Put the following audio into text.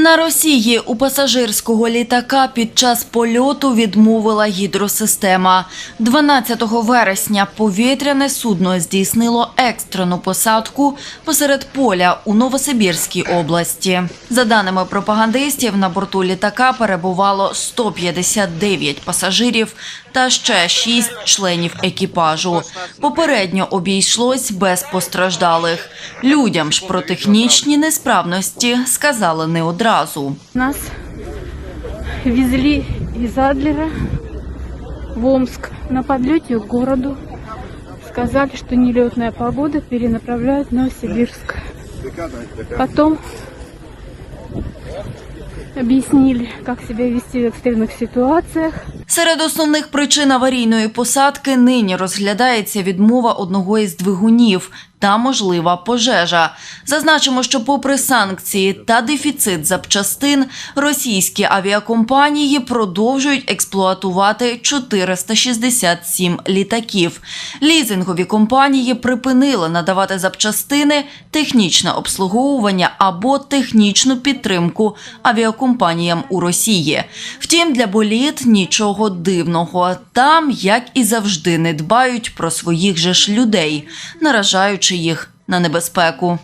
На Росії у пасажирського літака під час польоту відмовила гідросистема. 12 вересня повітряне судно здійснило екстрену посадку посеред поля у Новосибірській області. За даними пропагандистів, на борту літака перебувало 159 пасажирів та ще 6 членів екіпажу. Попередньо обійшлось без постраждалих. Людям ж про технічні несправності сказали не одразу Нас везли из Адлера в Омск на подлете к городу. Сказали, что нелетная погода перенаправляют в Новосибирск. Потом объяснили, как себя вести в экстренных ситуациях. Серед основних причин аварійної посадки нині розглядається відмова одного із двигунів та можлива пожежа. Зазначимо, що попри санкції та дефіцит запчастин, російські авіакомпанії продовжують експлуатувати 467 літаків. Лізингові компанії припинили надавати запчастини, технічне обслуговування або технічну підтримку авіакомпаніям у Росії. Втім, для боліт нічого дивного. Там, як і завжди, не дбають про своїх же ж людей, наражаючи їх на небезпеку.